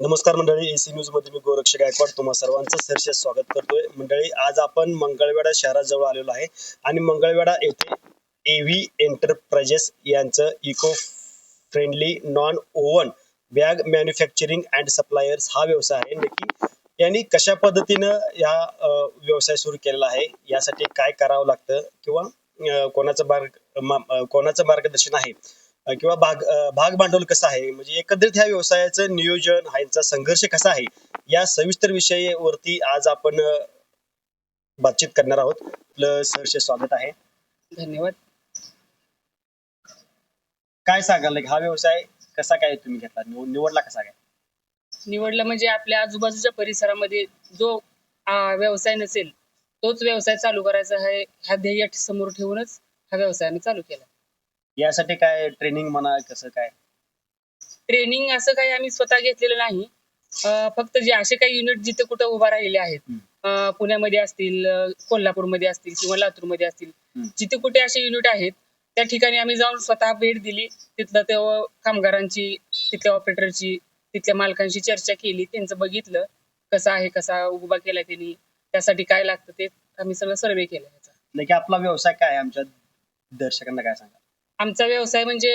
नमस्कार मंडळी एसी न्यूजमध्ये मी गोरक्ष गायकवाड. तुम्हा सर्वांचं सहर्ष स्वागत करतोय. मंडळी आज आपण मंगळवेढा शहराजवळ आलेलो आहे आणि मंगळवेढा येथे एव्ही एंटरप्राइजेस यांचं eco friendly non woven bag manufacturing and suppliers हा व्यवसाय आहे. नक्की यांनी कशा पद्धतीनं या व्यवसाय सुरू केलेला आहे? यासाठी काय करावं लागतं? किंवा कोणाचं मार्ग कोणाचं मार्गदर्शन आहे? किंवा भाग भाग भांडवल कसं आहे? म्हणजे एकंदरीत ह्या व्यवसायाचं नियोजन हा यांचा संघर्ष कसा आहे? या सविस्तर विषयावरती आज आपण बातचीत करणार आहोत. आपलं सहर्ष स्वागत आहे. धन्यवाद. काय सांगाल? हा व्यवसाय कसा काय तुम्ही घेतला? निव- निवडला कसा काय? निवडला म्हणजे आपल्या आजूबाजूच्या परिसरामध्ये जो व्यवसाय नसेल तोच व्यवसाय चालू करायचा आहे. हा ध्येय समोर ठेवूनच हा व्यवसाय आम्ही चालू केला. यासाठी काय ट्रेनिंग म्हणा कसं काय? ट्रेनिंग असं काही आम्ही स्वतः घेतलेलं नाही. अं, फक्त जे असे काही युनिट जिथे कुठे उभा राहिलेले आहेत. हम्म. अं, पुण्यामध्ये असतील अं, कोल्हापूरमध्ये असतील किंवा लातूरमध्ये असतील. हम्म. जिथे कुठे असे युनिट आहेत त्या ठिकाणी आम्ही जाऊन स्वतः भेट दिली. तिथलं ते कामगारांची तिथल्या ऑपरेटरची तिथल्या मालकांशी चर्चा केली. त्यांचं बघितलं कसं आहे कसा उभा केला त्यांनी त्यासाठी काय लागतं ते आम्ही सगळं सर्वे केलं याचा. नक्की आपला व्यवसाय काय आहे? आमच्या दर्शकांना काय सांगा आमचा व्यवसाय म्हणजे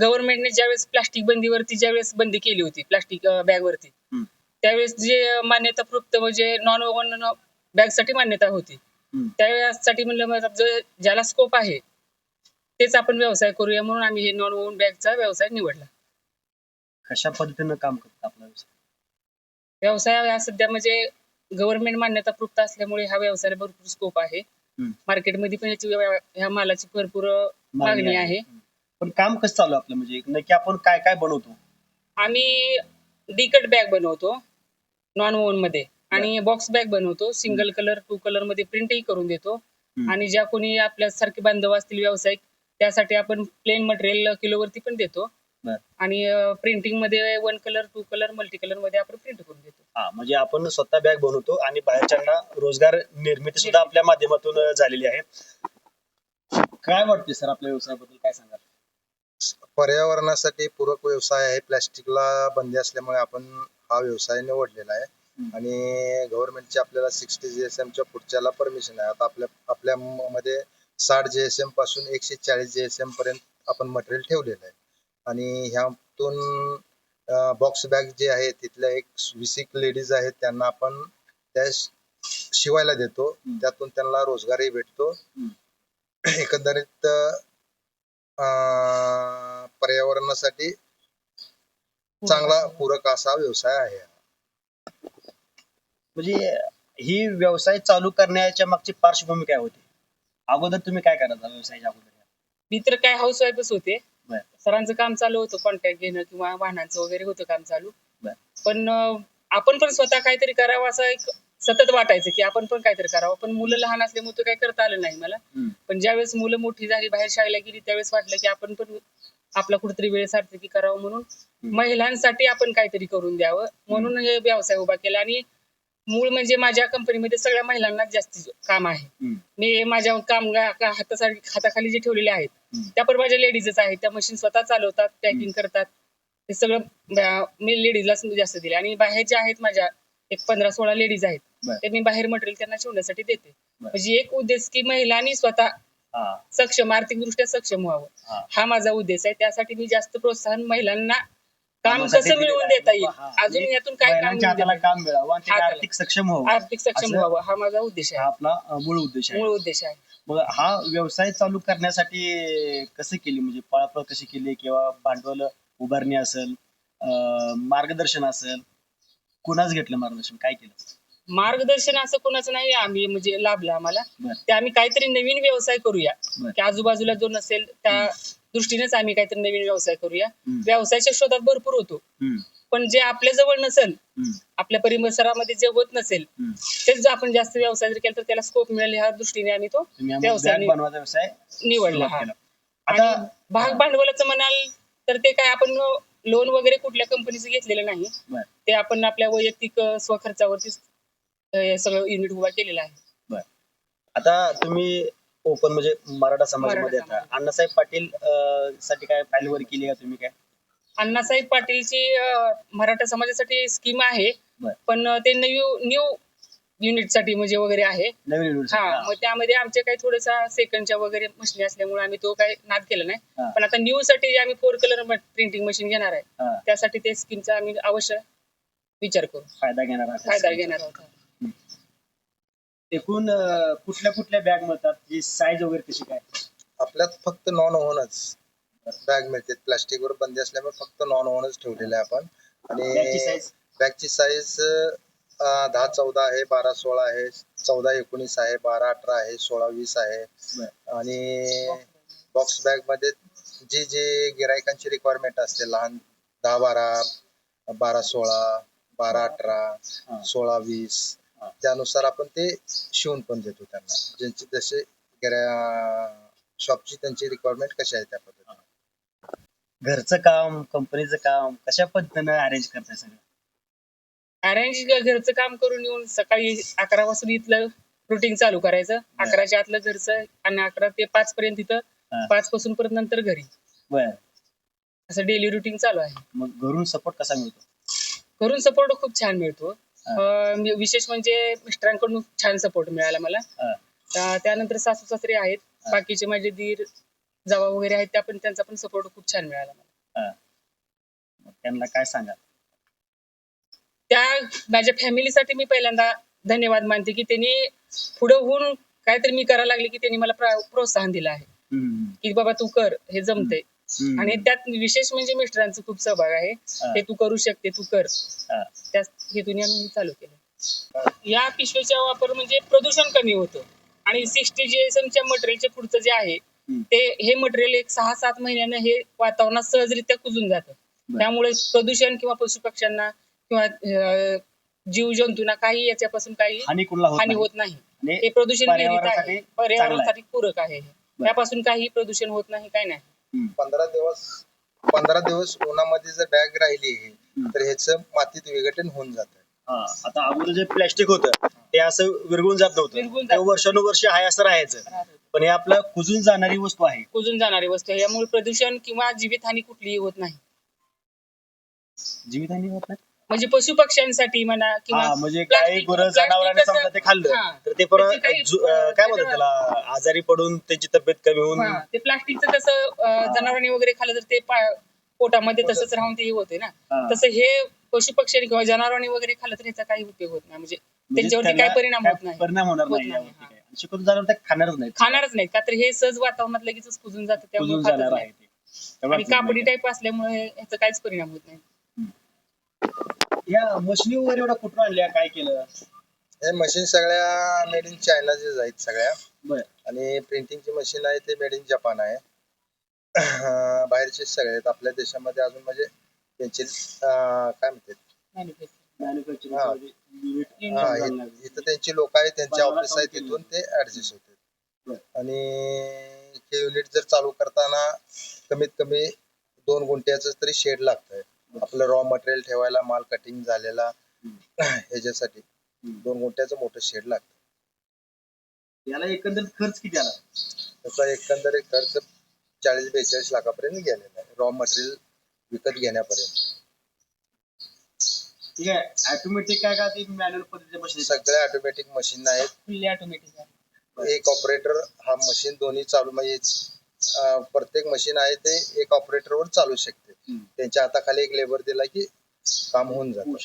गव्हर्नमेंटने ज्यावेळेस प्लास्टिक बंदीवरती ज्यावेळेस बंदी केली होती प्लास्टिक बॅग वरती हम्म. त्यावेळेस जे मान्यता प्राप्त म्हणजे नॉन ओव्हन बॅगसाठी मान्यता होती. त्यावेळेसाठी म्हणलं ज्याला स्कोप आहे तेच आपण व्यवसाय करूया म्हणून आम्ही हे नॉन ओव्हन बॅगचा व्यवसाय निवडला कशा पद्धतीनं काम करतात आपला व्यवसाय व्यवसाय हा सध्या म्हणजे गव्हर्नमेंट मान्यता प्राप्त असल्यामुळे हा व्यवसायाला भरपूर स्कोप आहे. मार्केटमध्ये पण याची ह्या मालाची भरपूर मागणी आहे. पण काम कसं चालू आहे आपलं? म्हणजे नक्की आपण काय काय बनवतो? आम्ही डिकट बॅग बनवतो नॉन ओव्हनमध्ये. आणि बॉक्स बॅग बनवतो सिंगल कलर टू कलरमध्ये प्रिंटही करून देतो. आणि ज्या कोणी आपल्यासारखे बांधव असतील व्यावसायिक त्यासाठी आपण प्लेन मटेरियल किलोवरती पण देतो. आणि प्रिंटिंगमध्ये one colour two colour multi कलरमध्ये आपण प्रिंट करून देतो. हा म्हणजे आपण स्वतः बॅग बनवतो आणि बाहेरच्यांना रोजगार निर्मिती सुद्धा आपल्या माध्यमातून झालेली आहे. काय वाटते सर आपल्या व्यवसायाबद्दल? काय सांगाल? पर्यावरणासाठी पूरक व्यवसाय आहे. प्लॅस्टिकला बंदी असल्यामुळे आपण हा व्यवसाय निवडलेला आहे. आणि गव्हर्नमेंटची आपल्याला सिक्स्टी जी एस च्या पुढच्याला परमिशन आहे. आता आपल्या आपल्या मध्ये साठ जे एस एमपासून एकशे चाळीस जे एस एम पर्यंत आपण मटेरियल ठेवलेलं आहे. आणि ह्यातून बॉक्स बॅग जे आहे तिथल्या एक वीस एक लेडीज आहेत त्यांना आपण त्या शिवायला देतो. त्यातून त्यांना रोजगारही भेटतो. एकंदरीत अं, पर्यावरणासाठी चांगला पूरक असा व्यवसाय आहे. म्हणजे ही व्यवसाय चालू करण्याच्या मागची पार्श्वभूमी काय होती? अगोदर तुम्ही काय करायचा व्यवसायाच्या अगोदर? मी तर काय हाऊस वाईफच होते. बर. सरांचं काम चालू होतं कॉन्टॅक्ट घेणं किंवा वाहनांचं वगैरे होतं काम चालू. बर. पण अं, आपण पण स्वतः काहीतरी करावं असं एक सतत वाटायचं की आपण पण काहीतरी करावं. पण मुलं लहान असल्यामुळे ते काही करता आलं नाही मला. हम्म. पण ज्यावेळेस मुलं मोठी झाली बाहेर शाळेला गेली त्यावेळेस वाटलं की आपण पण आपला कुठेतरी वेळ सार्थकी करावं म्हणून महिलांसाठी आपण काहीतरी करून द्यावं. म्हणून हे व्यवसाय उभा केला आणि मूळ म्हणजे माझ्या कंपनीमध्ये सगळ्या महिलांना जास्ती काम आहे. हम्म. मी माझ्या काम हातासाठी हाताखाली जे ठेवलेले आहेत हम्म. त्या पण माझ्या लेडीजच आहेत. त्या मशीन स्वतः चालवतात पॅकिंग करतात. हे सगळं मी लेडीजलाच जास्त दिले. आणि बाहेर ज्या आहेत माझ्या एक पंधरा सोळा लेडीज आहेत बर. ते मी बाहेर मटेरियल त्यांना शिवण्यासाठी देते. म्हणजे एक उद्देश की महिलांनी स्वतः हा सक्षम आर्थिकदृष्ट्या सक्षम व्हावं हा. हा माझा उद्देश आहे त्यासाठी मी जास्त प्रोत्साहन महिलांना काम कामासाठी कसं दिलेलं मिळवून आहे. देता येईल हा. अजून म्हणजे यातून काय काम महिलांच्या मिळवून हाताला देता काम मिळावं आणि ते हाताला. आर्थिक सक्षम येईल? व्हावं आर्थिक सक्षम असं- व्हावं हा माझा उद्देश हा आहे आपला अ, मूळ उद्देश आहे मूळ उद्देश आहे मग हा व्यवसाय चालू करण्यासाठी कसं केली म्हणजे पळापळ कशी केली किंवा भांडवल उभारणी असेल अं, मार्गदर्शन असेल कुणाच घेतलं मार्गदर्शन काय केलं मार्गदर्शन असं कोणाचं नाही आम्ही म्हणजे लाभलं आम्हाला बर. ते आम्ही काहीतरी नवीन व्यवसाय करूया बर. की आजूबाजूला जो नसेल त्या दृष्टीनेच आम्ही काहीतरी नवीन व्यवसाय करूया हम्म. व्यवसायाच्या शोधात भरपूर होतो हम्म, पण जे आपल्या जवळ नसेल हम्म, आपल्या परिसरामध्ये जे होत नसेल हम्म. तेच जर आपण जास्त व्यवसाय जर केला तर त्याला स्कोप मिळेल ह्या दृष्टीने आम्ही तो तुम्ही व्यवसाय bag नि- बनवायचा व्यवसाय निवडला सुरुवात हा केला. आता आणि भाग भांडवलाचं म्हणाल तर ते काय आपण लोन वगैरे कुठल्या कंपनीचं घेतलेलं नाही. बर. ते आपण आपल्या वैयक्तिक अं, स्वखर्चावरतीच अं, हे सगळं युनिट उभा केलेलं आहे. आता तुम्ही ओपन म्हणजे मराठा समाजामध्ये मराठा अण्णासाहेब पाटील अं, साठी काय फाईल वर केली का तुम्ही काय? अण्णासाहेब पाटीलची अं, मराठा समाजासाठी स्कीम आहे. बर. पण ते न्यू न्यू युनिटसाठी म्हणजे वगैरे आहे. नवीन युनिट हा मग त्यामध्ये आमचे काही थोडेसा सेकंडच्या वगैरे मशीन असल्यामुळे आम्ही तो काही नाद केला हा. नाही पण आता न्यू साठी जे आम्ही फोर कलर प्रिंटिंग मशीन घेणार आहे हा. त्यासाठी ते स्कीमचा आम्ही अवश्य विचार करू. फायदा घेणार आहात. फायदा घेणार आहोत. एकूण अं, कुठल्या कुठल्या बॅग मिळतात? जी साईज वगैरे कशी काय? आपल्यात फक्त नॉन ओव्हनच बॅग मिळते. प्लास्टिक वर बंदी असल्यामुळे फक्त नॉन ओव्हनच ठेवलेले आहे आपण. बॅगची आणि साईज बॅगची साईज दहा चौदा आहे बारा सोळा आहे चौदा एकोणीस आहे बारा अठरा आहे सोळा वीस आहे. आणि बॉक्स बॅगमध्ये जे जे गिरायकांची रिक्वायरमेंट असते लहान दहा बारा बारा सोळा बारा अठरा सोळा वीस. त्यानुसार आपण ते शिवून पण देतो त्यांना. ज्यांची जसे शॉपची त्यांची रिक्वायरमेंट कशी आहे त्या पद्धतीने. घरचं काम कंपनीचं काम कशा पद्धतीनं अरेंज करताय सगळं? अरेंज घरचं काम करून येऊन सकाळी अकरा वाजून इथलं रुटीन चालू करायचं. अकराच्या आतलं घरचं आणि अकरा ते पाच पर्यंत इथं. पाच पासून परत नंतर घरी. बर. असं डेली रुटीन चालू आहे. मग घरून सपोर्ट कसा मिळतो? घरून सपोर्ट खूप छान मिळतो. अं, मी- विशेष म्हणजे मिस्टरांकडून छान सपोर्ट मिळाला मला. हा. त्या- त्यानंतर सासू सासरे आहेत. बाकीचे माझे दीर जावा वगैरे आहेत त्या पण त्यांचा पण सपोर्ट खूप छान मिळाला मला. मग त्यांना काय सांगा त्या माझ्या फॅमिलीसाठी मी पहिल्यांदा धन्यवाद मानते की त्यांनी पुढे होऊन काहीतरी मी करायला लागले की त्यांनी मला प्रा- प्रोत्साहन दिलं आहे. की बाबा तू कर हे जमते. आणि त्यात विशेष म्हणजे मिस्टरांचा खूप सहभाग आहे हा. तू करू शकते तू कर. त्या हेतून आम्ही चालू केलं या पिशवीचा वापर म्हणजे प्रदूषण कमी होतं आणि सिक्स्टी जीएसएमच्या मटेरियलचे पुढचं जे आहे. ते हे मटेरियल एक सहा सात महिन्यानं हे वातावरणात सहजरित्या कुजून जातं. त्यामुळे प्रदूषण किंवा पशु पक्ष्यांना किंवा जीव जंतूंना काही याच्यापासून काही हानी कुणाला होत हानी नाही. होत नाही. आणि हे प्रदूषण विरहित पर्यावरणासाठी आहे. चांगलं पर्यावरणासाठी पूरक आहे हे. त्यापासून काही प्रदूषण होत नाही काय नाही. पंधरा दिवस पंधरा दिवस उन्हामध्ये जर बॅग राहिली तर ह्याच मातीत विघटन होऊन जात. हा, आता अगोदर जे प्लॅस्टिक होतं ते असं विरघळून जात विरघळून नव्हतं जात ते वर्षानुवर्ष आहे असं राहायचं. पण हे आपलं कुजून जाणारी वस्तू आहे. कुजून जाणारी वस्तू आहे. यामुळे प्रदूषण किंवा जीवितहानी कुठलीही होत नाही. जीवितहानी होत नाही? म्हणजे पशु पक्ष्यांसाठी म्हणा किंवा म्हणजे plastic- गुरं जनावरांनी कसं- समजा ते खाल्लं हा. तर ते परत त्याची काही, जु- अं, काय म्हणतात त्याला आजारी पडून त्याची तब्येत कमी होऊन हा, ते प्लास्टिकचं कसं अं, जनावरांनी वगैरे खाल्लं तर ते पा- पोटामध्ये तसंच राहून ते हे होते ना हा. तसं हे पशु पक्ष्यांनी किंवा जनावरांनी वगैरे खाल्लं तर ह्याचा काही उपयोग होत नाही म्हणजे म्हणजे त्यांच्यावरती त्यांना काय परिणाम काय होत नाही परिणाम होणार होत नाही नाही, यावरती हा. काय. आणि शक्यतो जनावर ते खाणारच नाही खाणारच नाही का तर हे सहज वातावरणात लगेच कुजून जातं त्यामुळे कुजून खातच जाणार नाही. आहे ते तेव्हा आणि ठीक नाही. कापडी टाईप असल्यामुळे ह्याचा काहीच परिणाम होत नाही या मशनी वगैरे एवढा कुठून आणल्या? काय केलं? हे मशीन सगळ्या मेड इन चायनाचेच आहेत सगळ्या. बर. आणि प्रिंटिंगची मशीन आहे ते मेड इन जपान आहे. अं, बाहेरचे सगळे आहेत. आपल्या देशामध्ये अजून म्हणजे त्यांचे अं, काय म्हणतात? Manufacturing. हा. मॅन्युफॅक्चरिंग हा, इ- इथं त्यांची लोक आहेत त्यांचे बनवायला ऑफिस आहे काम. तिथून ते ऍडजस्ट होते. आणि हे युनिट जर चालू करताना कमीत कमी दोन गुंठ्याचं तरी शेड लागतंय. आपलं रॉ मटेरियल ठेवायला माल कटिंग झालेला ह्याच्यासाठी. दोन गुंठ्याचं मोठं शेड लागतं. याला एकंदरीत खर्च किती आला? त्याचा एकंदरीत खर्च चाळीस बेचाळीस लाखापर्यंत गेलेला आहे रॉ मटेरियल विकत घेण्यापर्यंत. ठीक आहे. ऑटोमॅटिक काय का ती मॅन्युअल पद्धतीच्या मशीन? सगळ्या ऑटोमॅटिक मशीन आहेत. फुल्ली ऑटोमॅटिक आहे. एक ऑपरेटर हा मशीन दोन्ही चालू म्हणजे प्रत्येक मशीन आहे ते एक ऑपरेटर वर चालू शकते. त्यांच्या हाताखाली एक लेबर दिला की काम होऊन जातं.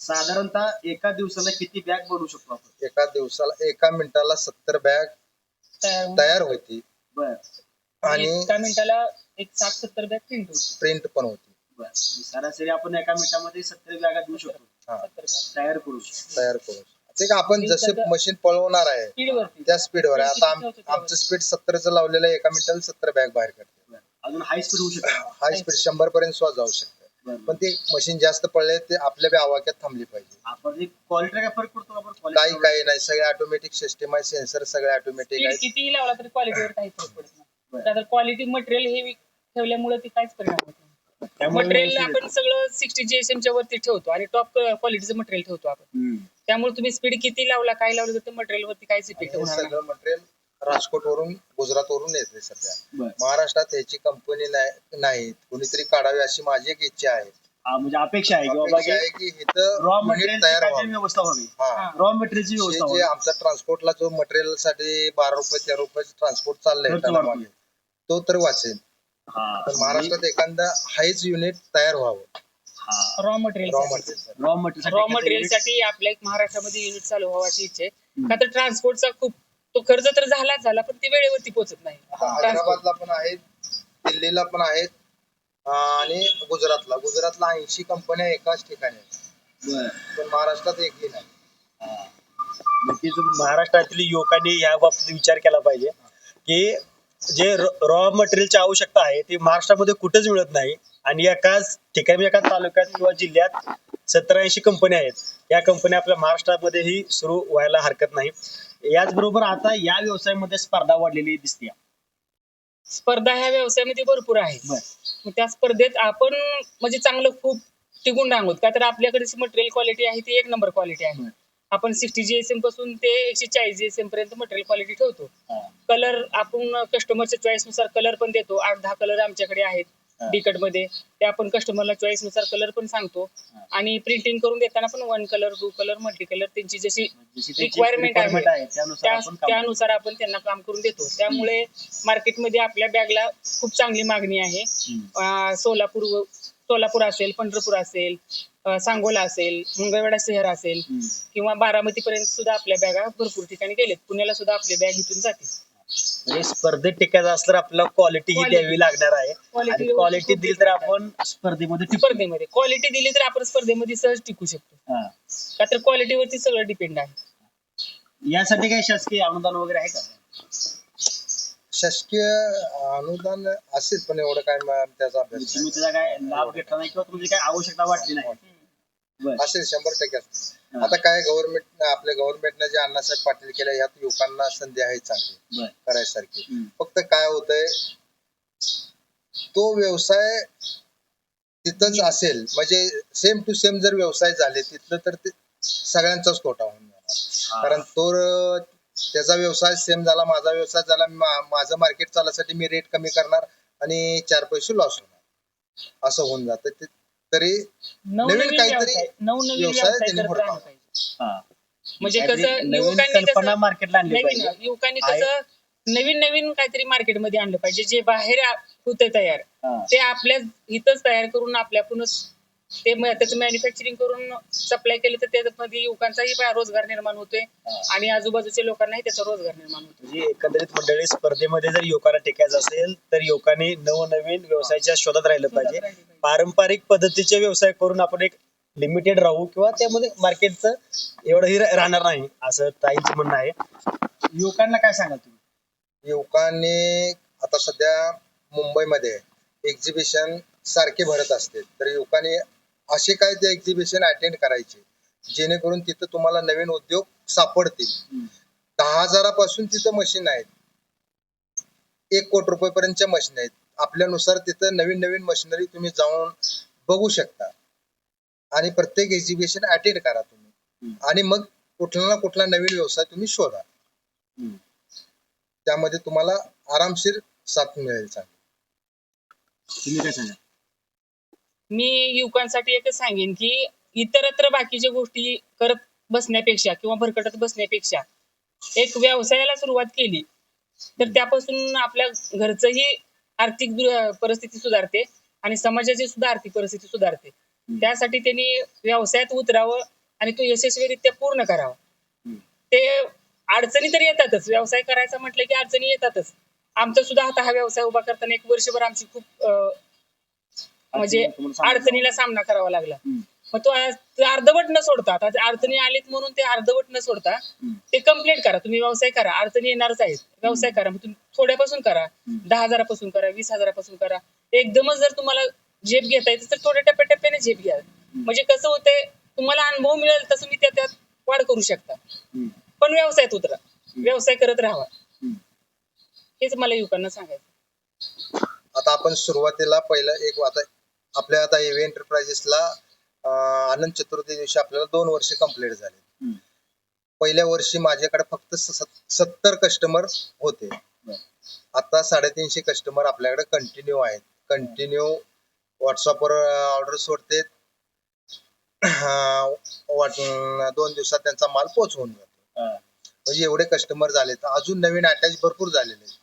साधारणतः एका दिवसाला किती बॅग बनवू शकतो आपण? एका दिवसाला एका मिनिटाला सत्तर बॅग तयार होती. आणि एका मिनिटाला एक साठ सत्तर बॅग प्रिंट होती प्रिंट पण होती. सरासरी आपण एका मिनिटामध्ये सत्तर बॅगा देऊ शकतो. हा. तयार करू शकतो. तयार करून ते का आपण जसे मशीन पळवणार आहे त्या स्पीडवर आहे. आता? आमचं स्पीड सत्तरचं लावलेलं आहे एका मिनिटाला सत्तर बॅग बाहेर करते. अजून हाय स्पीड होऊ शकतो. हाय स्पीड शंभर पर्यंत सुद्धा जाऊ शकते. पण ते मशीन जास्त पडले ते आपल्या बी आवाक्यात थांबली पाहिजे. काही काही नाही. सगळे ऑटोमॅटिक सिस्टम आहे. सेन्सर सगळे ऑटोमॅटिक आहेत कितीही लावला तरी क्वालिटीवर काही फरक पडत बरं. नाही तर क्वालिटी मटेरियल हे ठेवल्यामुळे ती काहीच परिणाम होत मटेरियल आपण सगळं सिक्स्टी जीएसएम च्या वरती ठेवतो आणि टॉप क्वालिटीचं मटेरियल ठेवतो आपण. त्यामुळे तुम्ही स्पीड किती लावला काय लावलं तर मटेरियल वरती काहीच इफेक्ट होणार नाही सगळं मटेरियल राजकोट वरून गुजरात वरून येते सध्या. बर. महाराष्ट्रात याची कंपनी नाही कोणीतरी काढावी अशी माझी एक इच्छा आहे. हा, म्हणजे अपेक्षा आहे की बाबा अपेक्षा आहे की इथं रॉ मटेरियल तयार व्हावं. व्यवस्था व्हावी. हा. रॉ मटेरियलची हे व्यवस्था जे व्हावी. आमचा ट्रान्सपोर्टला जो मटेरियलसाठी बारा रुपये तेरा रुपये ट्रान्सपोर्ट चाललंय खर्च त्याला वाढतोय. मागे, तो तर वाचेल. हा, पण महाराष्ट्रात एखादा हायच युनिट तयार व्हावं. हा. Raw material raw material raw material raw मटेरियलसाठी आपल्या एक महाराष्ट्रामध्ये युनिट चालू व्हावाची इच्छा आहे. का तर ट्रान्सपोर्टचा खूप तो खर्च तर झालाच झाला पण ते वेळेवरती पोहोचत नाही. Transport. हैदराबादला पण आहेत दिल्लीला पण आहेत अं, आणि गुजरातला. गुजरातला ऐंशी कंपन्या एकाच ठिकाणी. आहेत पण महाराष्ट्रात एकही नाही. नक्कीच महाराष्ट्रातील युवकांनी या बाबतीत विचार केला पाहिजे की जे रॉ मटेरियलची आवश्यकता आहे ती महाराष्ट्रामध्ये कुठेच मिळत नाही. आणि एकाच ठिकाणी एका तालुक्यात किंवा जिल्ह्यात सत्तर ऐंशी कंपन्या आहेत. या कंपन्या आपल्या महाराष्ट्रामध्येही सुरू व्हायला हरकत नाही. याचबरोबर आता या व्यवसायामध्ये स्पर्धा वाढलेली दिसते. स्पर्धा ह्या व्यवसायामध्ये भरपूर आहे. मग त्या स्पर्धेत आपण म्हणजे चांगलं खूप टिकून राहूत का तर आपल्याकडे मटेरियल क्वालिटी आहे ती एक नंबर क्वालिटी आहे. आपण सिक्स्टी जीएसएमपासून ते एकशे चाळीस जीएसएम पर्यंत मटेरियल क्वालिटी ठेवतो. कलर आपण कस्टमरच्या चॉईसनुसार कलर पण देतो. आठ दहा कलर आमच्याकडे आहेत. डिकटमध्ये. ते आपण कस्टमरला चॉईसनुसार कलर पण सांगतो. आणि प्रिंटिंग करून देताना पण one colour two colour multi colour त्यांची जशी Requirement आहे. त्यानुसार त्या आपण त्यांना काम करून देतो. त्यामुळे मार्केटमध्ये आपल्या बॅगला खूप चांगली मागणी आहे. सोलापूर सोलापूर असेल पंढरपूर असेल अं, सांगोला असेल मंगळवेढा शहर असेल हम्म. किंवा बारामती पर्यंत सुद्धा आपल्या बॅगा भरपूर ठिकाणी गेलेत पुण्याला सुद्धा आपली बॅग इथून जाते म्हणजे स्पर्धेत टिकायचं असलं तर आपल्याला क्वालिटी ही Quality. द्यावी लागणार आहे Quality आणि व्यवस्थित क्वालिटी दिली तर आपण स्पर्धेमध्ये टिकू. स्पर्धेमध्ये क्वालिटी दिली तर आपण स्पर्धेमध्ये सहज टिकू शकतो हा. का तर क्वालिटीवरती सगळं डिपेंड आहे यासाठी काही शासकीय अनुदान वगैरे आहे का शासकीय अनुदान असेल पण एवढं काय त्याचा अभ्यास तुम्ही. त्याचा काय लाभ घेतला नाही किंवा तुमची काय आवश्यकता वाटली नाही. असेल शंभर टक्के असेल हा. आता काय गव्हर्नमेंट आपल्या गव्हर्नमेंटने जे अण्णासाहेब पाटील केलं यात युवकांना संधी आहे चांगली बरं. करायसारखी हम्म. फक्त काय होतंय तो व्यवसाय तिथंच असेल म्हणजे सेम टू सेम जर व्यवसाय झाले तिथलं तर ते सगळ्यांचाच तोटा होऊन जाणार हा. कारण तो त्याचा व्यवसाय सेम झाला माझा व्यवसाय झाला माझं मार्केट चालायसाठी मी रेट कमी करणार आणि चार पैसे लॉस होणार असं होऊन जातं तरी नवनवीन काहीतरी व्यवसाय त्यांनी हा. म्हणजे कसं नवीन युवकांनी मार्केटला नवीन युवकांनी. कसं नवीन नवीन काहीतरी मार्केटमध्ये आणलं पाहिजे जे बाहेर होते तयार. ते आपल्या इथंच तयार करून आपल्याकडूनच ते म- त्याचं मॅन्युफॅक्चरिंग करून सप्लाय केलं तर त्यामध्ये युवकांचाही रोजगार निर्माण होतोय. आणि आजूबाजूच्या लोकांनाही त्याचा रोजगार निर्माण होतो म्हणजे एकंदरीत मंडळी स्पर्धेमध्ये जर युवकांना टिकायचं असेल तर युवकांनी नवनवीन व्यवसायाच्या शोधात राहिलं पाहिजे. पारंपरिक पद्धतीचे व्यवसाय करून आपण एक लिमिटेड राहू किंवा त्यामध्ये मार्केटचं एवढंही राहणार नाही असं ताईंचं म्हणणं आहे. युवकांना काय सांगाल तुम्ही? युवकांनी आता सध्या मुंबईमध्ये एक्झिबिशन सारखे भरत असते तर युवकांनी असे काय ते एक्झिबिशन अटेंड करायचे जेणेकरून तिथं तुम्हाला नवीन उद्योग सापडतील. दहा हजारापासून तिथं मशीन आहेत. एक कोटी रुपयेपर्यंतच्या मशीन आहेत. आपल्यानुसार तिथं नवीन नवीन मशिनरी तुम्ही जाऊन बघू शकता. आणि प्रत्येक एक्झिबिशन अटेंड करा तुम्ही. आणि मग कुठला ना कुठला नवीन व्यवसाय तुम्ही शोधा. त्यामध्ये तुम्हाला आरामशीर साथ मिळेल चांगली. तुम्ही काय सांगा मी युवकांसाठी एकच सांगेन की इतरत्र बाकीच्या गोष्टी करत बसण्यापेक्षा किंवा भरकटत बसण्यापेक्षा एक व्यवसायाला सुरुवात केली तर त्यापासून आपल्या घरचंही आर्थिक परिस्थिती सुधारते आणि समाजाची सुद्धा आर्थिक परिस्थिती सुधारते. त्यासाठी त्यांनी व्यवसायात उतरावं आणि तो यशस्वीरित्या पूर्ण करावा. ते अडचणी तर येतातच. व्यवसाय करायचा म्हटलं की अडचणी येतातच. आमचा सुद्धा आता हा व्यवसाय उभा करताना एक वर्षभर आमची खूप म्हणजे. अडचणीला सामना करावा लागला. मग तो अर्धवट न सोडता. आता अडचणी आलीत म्हणून ते अर्धवट न सोडता. ते कंप्लीट करा. तुम्ही व्यवसाय करा. अडचणी येणारच आहेत. व्यवसाय करा. मग तुम्ही थोड्यापासून करा. दहा हजारापासून करा. वीस हजारापासून करा. एकदमच जर तुम्हाला झेप घेता येते तर थोड्या टप्प्याटप्प्याने झेप घ्या. म्हणजे कसं होतंय तुम्हाला अनुभव मिळेल तसं मी त्या त्यात वाढ करू शकता. पण व्यवसायात उतरा. व्यवसाय करत राहावा हम्म. हेच मला युवकांना सांगायचं. आता आपण सुरुवातीला पहिलं एक आता आपल्या आता एव्ही एंटरप्राइजेसला आनंद चतुर्थी दिवशी आपल्याला दोन वर्ष कंप्लीट झाले. पहिल्या वर्षी माझ्याकडे फक्त सत्तर कस्टमर होते. आता साडेतीनशे कस्टमर आपल्याकडे कंटिन्यू आहेत कंटिन्यू व्हॉट्सअपवर ऑर्डर सोडते दोन दिवसात त्यांचा माल पोहोचवून जातो. म्हणजे एवढे कस्टमर झाले तर अजून नवीन अटॅच भरपूर झालेले आहेत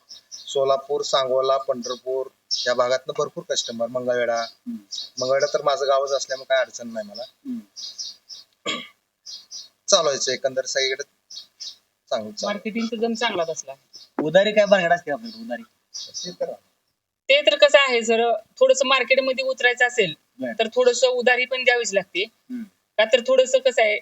सोलापूर सांगोला पंढरपूर या भागातनं भरपूर कस्टमर मंगळवेढा. मंगळवेढा तर माझं गावच असल्यामुळे काय अडचण नाही मला. चालवायचं एकंदर सगळीकडे चांगलं चालू मार्केटिंगचा जम चांगला बसला उधारी काय भानगड असते आपल्याकडे उधारी ते तर आहे. ते तर कसं आहे सर थोडस मार्केटमध्ये उतरायचं असेल बर. तर थोडस उधारी पण द्यावीच लागते हम्म. का तर थोडस कसं आहे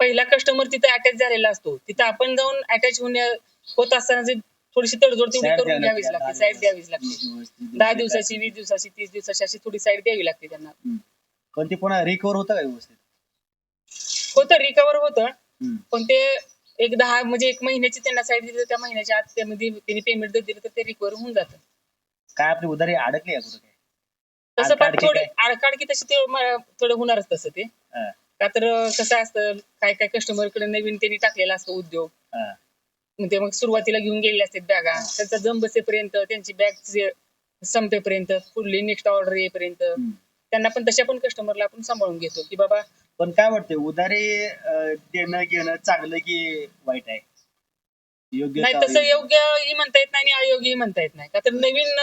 पहिला कस्टमर तिथं अटॅच झालेला असतो तिथं आपण जाऊन अटॅच होण्या होत असताना जे थोडीशी तडजोड तेवढी करून द्यावीच लागते. लागते साईड द्यावीच लागते दहा? दिवसाची वीस दिवसाची तीस दिवसाची अशी थोडी साईड द्यावी लागते त्यांना पण ते पुन्हा रिकवर होतं का व्यवस्थित होतं रिकवर होतं हम्म. पण ते एक दहा म्हणजे एक महिन्याची त्यांना साईड दिली तर त्या महिन्याच्या आत त्यामध्ये त्यांनी पेमेंट जर दिलं तर ते रिकवर होऊन जातं काय आपली उधारी अडकली आहे कुठं काय तसं पण आडकाडकी थोडी? आडकाडकी तशी ते म- थोडं होणारच तसं ते हा. का तर कसं असतं काय काय कस्टमरकडे नवीन त्यांनी टाकलेला असतो उद्योग हा. मग ते मग सुरुवातीला घेऊन गेलेले असतात बॅगा. त्यांचा जम बसेपर्यंत त्यांची बॅग संपेपर्यंत पुढली नेक्स्ट ऑर्डर येईपर्यंत. त्यांना पण तशा पण कस्टमरला आपण सांभाळून घेतो की बाबा पण काय वाटतंय उधारी देणं घेणं चांगलं की वाईट आहे योग्य नाही तसं? योग्यही म्हणता येत नाही आणि अयोग्यही म्हणता येत नाही का तर नवीन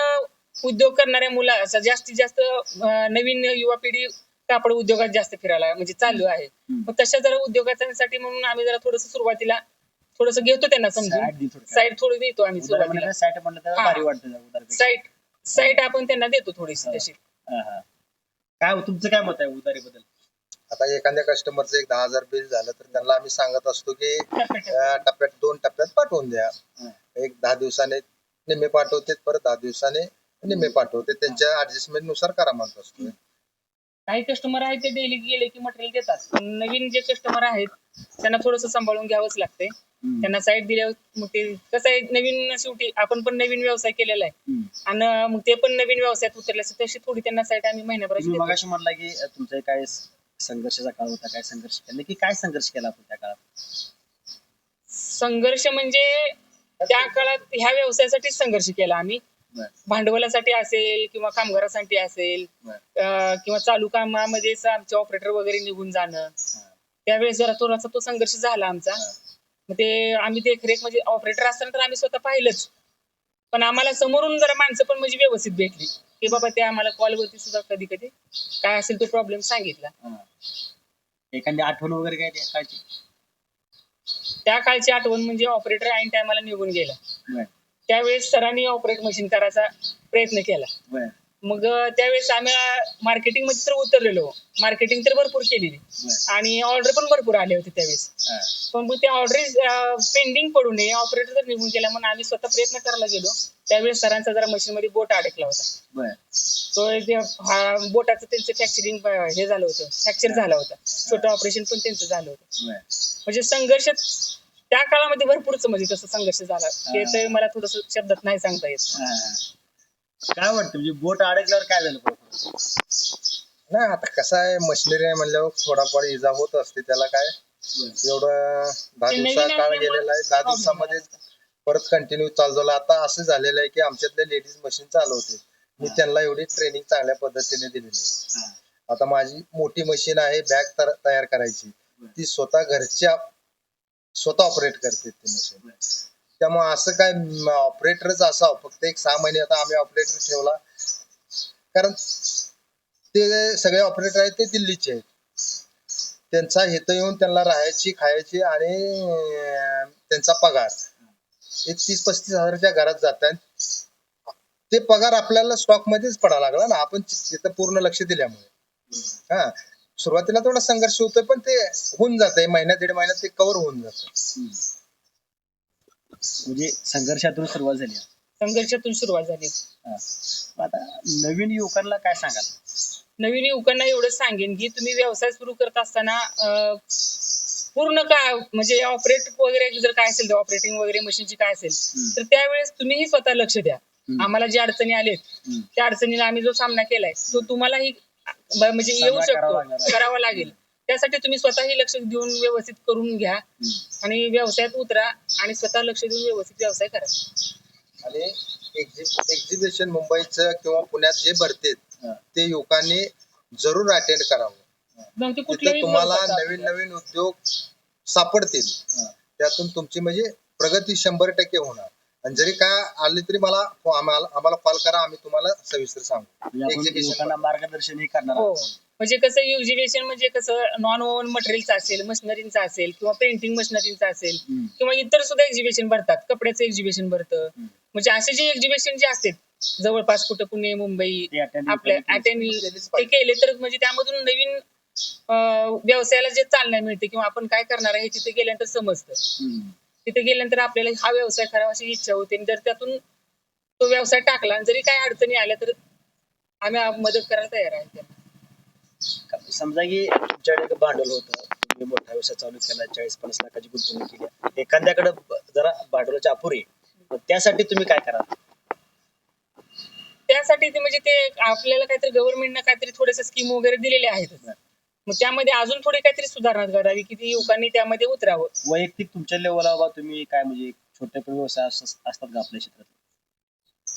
उद्योग करणाऱ्या मुला असं जास्तीत जास्त नवीन युवा पिढी कापड उद्योगात जास्त फिरायला म्हणजे चालू आहे. मग तशा जरा उद्योगासाठी म्हणून आम्ही जरा थोडस सुरुवातीला थोडस घेतो त्यांना समजून. साईड थोडी देतो आम्ही उधारी सुरुवातीला साईट म्हणलं तर. भारी वाटतं जरा उधारीपेक्षा. साईट साईट आपण त्यांना देतो थोडीशी हा. तशी हा, हा. काय हो, तुमचं काय मत आहे उधारीबद्दल आता एखाद्या कस्टमरचं एक दहा हजार बिल झालं तर त्यांना आम्ही सांगत असतो की टप्प्यात दोन टप्प्यात पाठवून द्या. एक दहा दिवसाने निम्मे पाठवते परत दहा दिवसाने निम्मे पाठवते त्यांच्या ऍडजस्टमेंटनुसार करा म्हणत असतो काही कस्टमर आहेत ते डेली गेले की मटेरियल देतात पण नवीन जे कस्टमर आहेत त्यांना थोडस सांभाळून घ्यावंच लागतंय. त्यांना साईट दिल्यावर मग ते कसं आहे नवीन शेवटी आपण पण नवीन व्यवसाय केलेला आहे. आणि मग ते पण नवीन व्यवसायात उतरले असते तशी थोडी त्यांना साईट आम्ही महिन्याभराची. मगाशी म्हटला की तुमचा काय संघर्षाचा काळ होता काय संघर्ष केला की काय संघर्ष केला आपण त्या काळात संघर्ष म्हणजे त्या काळात ह्या व्यवसायासाठी संघर्ष केला आम्ही. भांडवलासाठी असेल किंवा कामगारासाठी असेल. अं, किंवा चालू कामामध्येच आमचे ऑपरेटर वगैरे निघून जाणं. त्यावेळेस जरा थोडासा तो संघर्ष झाला आमचा. मग ते आम्ही देखरेख म्हणजे ऑपरेटर असताना तर आम्ही स्वतः पाहिलंच. पण आम्हाला समोरून जरा माणसं पण म्हणजे व्यवस्थित भेटली. की बाबा ते आम्हाला कॉलवरती सुद्धा कधी कधी काय असेल तो प्रॉब्लेम सांगितला. एखादी आठवण वगैरे काय त्या काळची? त्या काळची आठवण म्हणजे ऑपरेटर ऐन टायमाला निघून गेला. बर त्यावेळेस सरांनी ऑपरेट मशीन करायचा प्रयत्न केला. मग त्यावेळेस आम्ही मार्केटिंगमध्ये तर उतरलेलो. मार्केटिंग तर भरपूर केलेली. आणि ऑर्डर पण भरपूर आले होते त्यावेळेस. पण त्या ऑर्डर पेंडिंग पडू नये. ऑपरेटर जर निघून गेला म्हणून आम्ही स्वतः प्रयत्न करायला गेलो. त्यावेळेस सरांचा जरा मशीन मध्ये बोट अडकला होता. तो बोटाचं त्यांचं फ्रॅक्चरिंग हे झालं होतं. फ्रॅक्चर झाला होता. छोटं ऑपरेशन पण त्यांचं झालं होतं. म्हणजे संघर्ष त्या काळामध्ये भरपूरच म्हणजे तसं संघर्ष झाला. ते तर मला थोडस शब्दात नाही सांगता येत. हा. काय वाटतं म्हणजे बोट अडकल्यावर काय झालं नाही आता कसं आहे मशिनरी आहे म्हणल्यावर थोडाफार इजा होत असते त्याला काय एवढं दहा ते नवीन दिवसा काळ गेलेला आहे दहा दिवसामध्ये परत कंटिन्यू चालू झालं. आता असं झालेलं आहे की आमच्यातले लेडीज मशीन चालवते. मी त्यांना एवढी ट्रेनिंग चांगल्या पद्धतीने दिलेली आहे. हा. आता माझी मोठी मशीन आहे बॅग तयार करायची. ती स्वतः घरच्या स्वतः ऑपरेट करते ते मशीन त्यामुळे असं काय ऑपरेटरच असावं. फक्त एक सहा महिने आता आम्ही ऑपरेटर ठेवला. कारण ते सगळे ऑपरेटर आहेत ते दिल्लीचे आहेत. त्यांचा हित येऊन त्यांना राहायची खायची आणि त्यांचा पगार. एक तीस पस्तीस हजाराच्या घरात जातात ते पगार आपल्याला स्टॉक मध्येच पडा लागला ना. आपण तिथं पूर्ण लक्ष दिल्यामुळे. हा. सुरुवातीला थोडा संघर्ष होतोय पण ते होऊन जातंय महिन्यात दीड महिन्यात ते कव्हर होऊन जातं. म्हणजे संघर्षातून सुरुवात झाली संघर्षातून सुरुवात झाली हा. आता नवीन युवकांना काय सांगाल नवीन युवकांना एवढं सांगेन की तुम्ही व्यवसाय सुरू करत असताना अं, पूर्ण काय म्हणजे ऑपरेट वगैरे जर काय असेल ऑपरेटिंग वगैरे मशीनची काय असेल. तर त्यावेळेस तुम्हीही स्वतः लक्ष द्या हम्म. आम्हाला जी अडचणी आलेत हम्म. त्या अडचणीला आम्ही जो सामना केलाय तो तुम्हालाही ब- म्हणजे येऊ करावा शकतो आहे. करावा लागेल त्यासाठी तुम्ही स्वतःही लक्ष देऊन व्यवस्थित करून घ्या आणि व्यवसायात उतरा आणि स्वतः लक्ष देऊन व्यवस्थित व्यवसाय करा आणि एक्झिबिशन मुंबईचं किंवा पुण्यात जे भरतेत. ते युवकांनी जरूर अटेंड करावं मग ते तिथे कुठल्याही तुम्हाला व्यवसायात नवीन नवीन उद्योग सापडतील. त्यातून तुमची म्हणजे प्रगती शंभर टक्के होणार आणि जरी काय आले तरी मला आम्हाला आम्हाला कॉल करा आम्ही तुम्हाला सविस्तर सांगू म्हणजे Exhibition लोकांना मार्गदर्शन हे करणार हो आहोत. म्हणजे कसं एक्झिबिशन म्हणजे कसं नॉन ओव्हन मटेरियलचं असेल मशिनरीचं असेल किंवा पेंटिंग मशिनरीचं असेल हम्म. किंवा इतर सुद्धा एक्झिबिशन भरतात कपड्याचं एक्झिबिशन भरतं हम्म. म्हणजे असे जे एक्झिबिशन जे असतात जवळपास कुठं पुणे मुंबई ते attend आपल्या केलं अटेंड केलीच ते. केले तर म्हणजे त्यामधून नवीन अं, व्यवसायाला जे चालना मिळते किंवा आपण काय करणार आहे हे तिथे गेल्यानंतर समजतं हम्म. तिथे गेल्यानंतर आपल्याला हा व्यवसाय करावा अशी इच्छा होते. आणि जर त्यातून तो व्यवसाय टाकला आणि जरी काही अडचणी आल्या तर आम्ही मदत करायला तयार आहे त्यांना. समजा की तुमच्याकडे एक भांडवल होतं तुम्ही मोठा व्यवसाय चालू केला चाळीस पन्नास लाखाची गुंतवणूक केली. एखाद्याकडे जरा भांडवलाची अपुरी त्यासाठी तुम्ही काय करा त्यासाठी ते म्हणजे ते आपल्याला काहीतरी गव्हर्नमेंटनं काहीतरी थोडेसे स्कीम वगैरे दिलेले आहेत. मग त्यामध्ये अजून थोडी काहीतरी सुधारणा करावी की ती युवकांनी त्यामध्ये उतरावं. वैयक्तिक तुमच्या लेवलला बा तुम्ही काय म्हणजे छोटे पण व्यवसाय अस- असतात का आपल्या क्षेत्रात?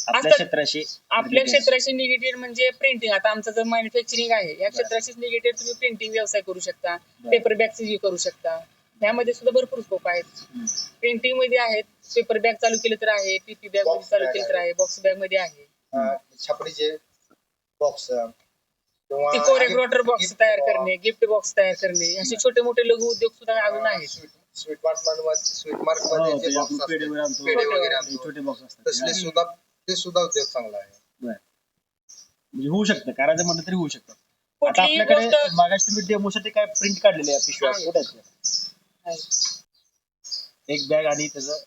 आपल्या असतात. क्षेत्राशी आपल्या क्षेत्राशी निगेटिव्ह म्हणजे प्रिंटिंग आता आमचं जर मॅन्युफॅक्चरिंग आहे या क्षेत्राशी निगेटिव्ह तुम्ही प्रिंटिंग व्यवसाय करू शकता. बरं. पेपर बॅगचे करू शकता. त्यामध्ये सुद्धा भरपूर स्कोप आहेत. हम्म. प्रिंटिंगमध्ये आहेत. पेपर बॅग चालू केलं तर आहे. पीपी बॅगमध्ये चालू bag केलं तर आहे. आहे. बॉक्स बॅगमध्ये आहे. अं, छपरीचे बॉक्स ती बॉक्स तयार करणे गिफ्ट बॉक्स तयार करणे असे छोटे मोठे लघु उद्योग सुद्धा अजून आहेत स्वीट स्वीट मार्टमध्ये स्वीट हो, जे पेढे वगैरे आणतो. पेढे वगैरे छोटे- आणतो छोटे बॉक्स असतात तसले. सुद्धा ते सुद्धा उद्योग चांगला आहे बरं. म्हणजे होऊ शकतं करायचं म्हणलं तरी होऊ शकतं आता कुठलीही आपल्याकडे गोष्ट मागाशी तुम्ही डेमोसाठी काय प्रिंट काढलेले आहे पिशव्या आहे. कुठे आहेत त्या? आहे. एक बॅग आणि त्याचं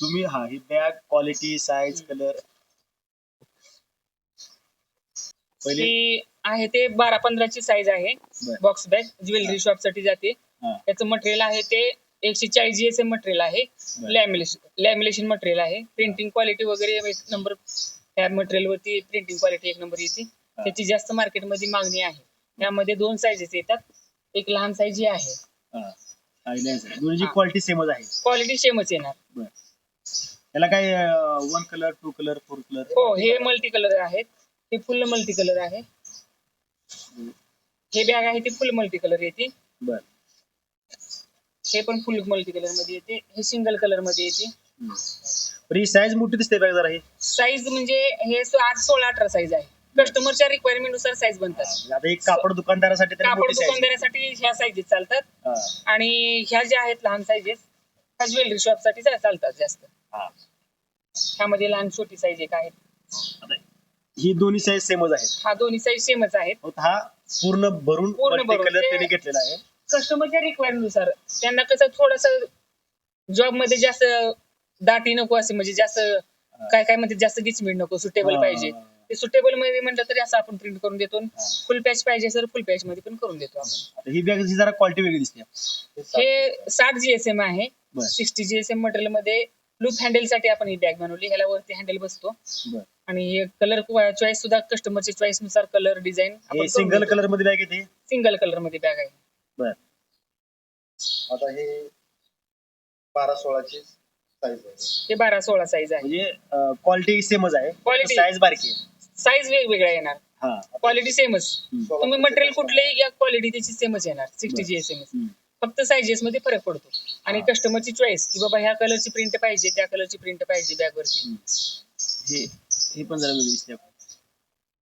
तुम्ही हा ही बॅग क्वालिटी साईज कलर पहिले? ती आहे ते बारा पंधराची साईज आहे. बरं. बॉक्स बॅग ज्वेलरी शॉपसाठी जाते. हा. त्याचं मटेरियल आहे ते एकशे चाळीस जीएसएम मटेरियल आहे. बरं. लॅमिनेशन लॅमिनेशन मटेरियल आहे. प्रिंटिंग क्वालिटी वगैरे एक नंबर त्या मटेरियल वरती प्रिंटिंग क्वालिटी एक नंबर येते. त्याची जास्त मार्केटमध्ये मागणी आहे. त्यामध्ये दोन साईजेस येतात. एक लहान साईज ही आहे. हा. आणि लिहायचं. दोन्हीची हा. क्वालिटी सेमच आहे. क्वालिटी सेमच येणार. बरं. त्याला काय one colour two colour four colour हो हे मल्टी कलर आहेत. हे फुल मल्टी कलर आहे. हे बॅग आहे ते फुल मल्टी कलर येते. बर. हे पण फुल मल्टी कलरमध्ये येते. हे सिंगल कलरमध्ये येते. ही साईज मोठी दिसते बॅग जरा ही. साईज म्हणजे हे सो- आठ सोळा अठरा साईज आहे. कस्टमरच्या रिक्वायरमेंटनुसार साईज बनतात. आता एक कापड दुकानदारासाठी तरी कापड मोठी दुकानदारासाठी ह्या साईजेस चालतात. आणि ह्या ज्या आहेत लहान साईजेस ह्या ज्वेलरी शॉपसाठी चालतात जास्त. ह्यामध्ये लहान छोटी साईज एक आहे. ही दोन्ही साईज सेमच आहेत. हा दोन्ही साईज सेमच आहेत. हा पूर्ण भरून पूर्ण भरून. कलर ते- त्यांनी घेतलेला आहे. कस्टमरच्या रिक्वायरमेंटनुसार. त्यांना कसं थोडस जॉबमध्ये जास्त दाटी नको असे म्हणजे जास्त काय काय म्हणते जास्त गिचमीड नको सुटेबल हा. पाहिजे. ते सुटेबलमध्ये म्हणलं तरी असं आपण प्रिंट करून देतो. फुल पॅच पाहिजे सर फुल पॅच मध्ये पण करून देतो आपण. आता ही बॅग जरा क्वालिटी वेगळी दिसते. हे साठ जीएसएम आहे. बर. सिक्स्टी जीएसएम मटेरियलमध्ये लूप हँडलसाठी आपण ही बॅग बनवली. ह्याला वरती हँडल बसतो. बर. आणि हे कलर चॉईस सुद्धा कस्टमरच्या चॉईसनुसार कलर डिझाईन हे सिंगल कलरमध्ये बॅग येते सिंगल कलरमध्ये बॅग आहे. बर. आता हे बारा सोळाची साईज आहे. हे बारा सोळा साईज आहे. म्हणजे क्वालिटी सेमच आहे. Quality. साईज बारकी आहे. साईज वेगवेगळ्या येणार. हा. क्वालिटी सेमच हम्म. तुम्ही मटेरियल कुठले या क्वालिटी त्याची सेमच येणार. Sixty G S M S हम्म. फक्त साईजेस मध्ये फरक पडतो. आणि कस्टमरची चॉईस की बाबा ह्या कलरची प्रिंट पाहिजे त्या कलरची प्रिंट पाहिजे बॅग वरती. हे हे पण जरा वेगळी दिसते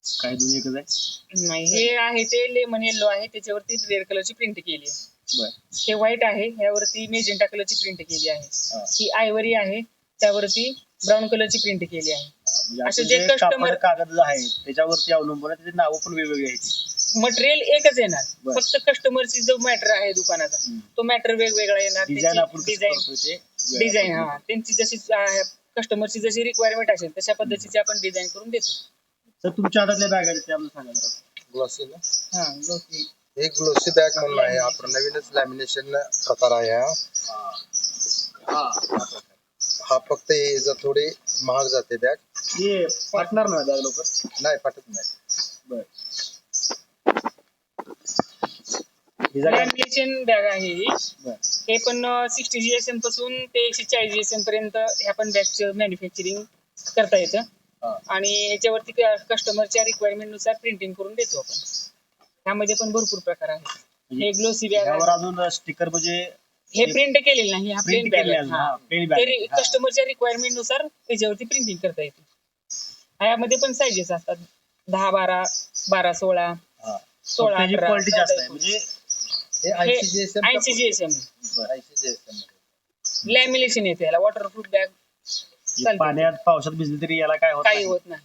काय दोन्ही एकच आहे? नाही हे आहे ते लेमन येल्लो आहे त्याच्यावरती रेड कलरची प्रिंट केली आहे. बर. हे व्हाईट आहे ह्यावरती मेजेंटा कलरची प्रिंट केली आहे. हा. ही आयवरी आहे त्यावरती ब्राऊन कलरची प्रिंट केली आहे. म्हणजे असे आपण जे जे customer- कापड कागद आहे त्याच्यावरती अवलंबून आहे त्याची नावं पण वेगवेगळी आहेत. मटेरियल एकच येणार. बर. फक्त कस्टमरची जो मॅटर आहे दुकानाचा हम्म. तो मॅटर वेगवेगळा येणार डिझाईन आपण डिझाईन डिझाईन. हा. त्यांची जशी कस्टमरची जशी रिक्वायरमेंट असेल तशा पद्धतीची आपण डिझाईन करून देतो. तर तुमच्या हातातल्या बॅग आहेत ते आम्हाला सांगा जरा. ग्लॉसी ना? हा लोकी. हे ग्लोसी बॅग म्हणून आहे. आपण नवीनच लॅमिनेशन प्रकार आहे हा. हा. फक्त हे जर थोडी महाग जाते बॅग हे फाटणार ना बॅग लवकर? नाही फाटत नाही. बर. ही जागा लॅमिनेशन बॅग आहे ही. बर. हे पण सिक्स्टी जीएसएमपासून ते एकशे चाळीस जीएसएम पर्यंत ह्या पण बॅगचं मॅन्युफॅक्चरिंग करता येतं. आणि ह्याच्यावरती कस्टमरच्या रिक्वायरमेंटनुसार प्रिंटिंग करून देतो आपण. ह्यामध्ये पण भरपूर प्रकार आहेत. हे ग्लोसी बॅग अजून स्टिकर म्हणजे हे प्रिंट केलेलं नाही हा प्रिंट बॅग केलेलं. कस्टमरच्या रिक्वायरमेंटनुसार त्याच्यावरती प्रिंटिंग करता येते. यामध्ये पण साईजेस असतात. दहा बारा बारा सोळा. सोळा, क्वालिटी जास्त म्हणजे हे लॅमिनेशन येते याला. वॉटरप्रूफ बॅग चालते. पाण्यात पावसात भिजली तरी याला काय होत काही नाही. होत नाही.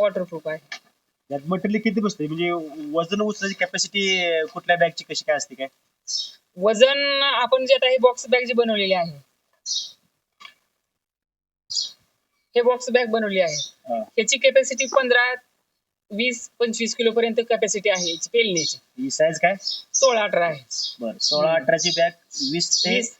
वॉटरप्रूफ आहे. यात मटेरियल किती बसते म्हणजे वजन उचलायची कॅपॅसिटी कुठल्या बॅगची कशी काय असते काय? वजन आपण जे आता हे बॉक्स बॅग जी बनवलेली आहे. हे बॉक्स बॅग बनवली आहे. हा. ह्याची कॅपॅसिटी पंधरा वीस पंचवीस किलो पर्यंत कॅपॅसिटी आहे याची पेलण्याची ही साईज काय? सोळा अठरा आहे. बर सोळा अठराची बॅग वीस ते वीस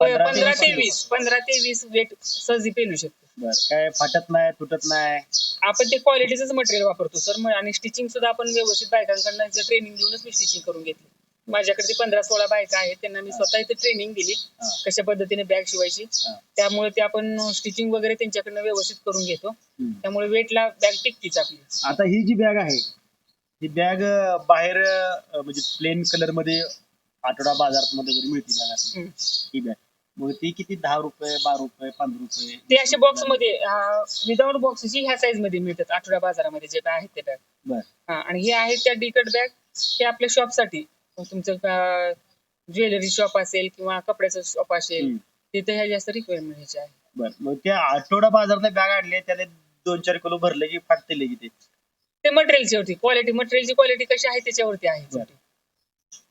पंधरा ते पंधरा वीस ते किलो. वीस पंधरा ते वीस वेट सहजी पेलू शकतो. बर काय फाटत नाही तुटत नाही? आपण ते क्वालिटीच मटेरियल वापरतो सर आणि स्टिचिंग सुद्धा आपण व्यवस्थित बायकांकडनं ट्रेनिंग देऊनच मी स्टिचिंग करून घेतली. माझ्याकडे पंधरा सोळा बायका आहेत त्यांना मी स्वतः इथे ट्रेनिंग दिली हा. कशा पद्धतीने बॅग शिवायची. हा. त्यामुळे ते आपण स्टिचिंग वगैरे त्यांच्याकडनं व्यवस्थित करून घेतो. हम्म. त्यामुळे वेटला बॅग टिकतीच आपली. आता ही जी बॅग आहे ही बॅग बाहेर अं, म्हणजे प्लेन कलरमध्ये आठवडा बाजारात मध्ये वगैरे मिळते बॅग हम्म. ही बॅग मग ती किती? दहा रुपये बारा रुपये पंधरा रुपये? ते असे बॉक्समध्ये विदाउट बॉक्सची ह्या साईजमध्ये मिळतात आठवड्या बाजारामध्ये जे आहेत ते बॅग बर. हा आणि हे आहेत त्या डिकट बॅग हे आपल्या शॉपसाठी तुमचं ज्वेलरी शॉप असेल किंवा कपड्याचं शॉप असेल. तिथे ह्या जास्त रिक्वायरमेंट ह्याचे आहे बर. मग त्या आठवडा बाजारातल्या बॅग आणल्या त्याला दोन चार किलो भरले की फाटते लगी ते. ते मटेरियलची होती क्वालिटी मटेरियलची क्वालिटी कशी आहे त्याच्यावरती आहे.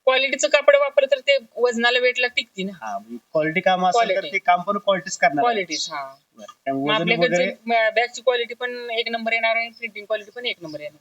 क्वालिटीचं कापड वापरलं तर ते वजनाला वेटला टिकते ना. हा म्हणजे क्वालिटी काम असेल तर. ते काम पण क्वालिटीच करणार हा. वगैरे आपल्याकडे बॅगची क्वालिटी पण एक नंबर येणार आहे प्रिंटिंग क्वालिटी पण एक नंबर येणार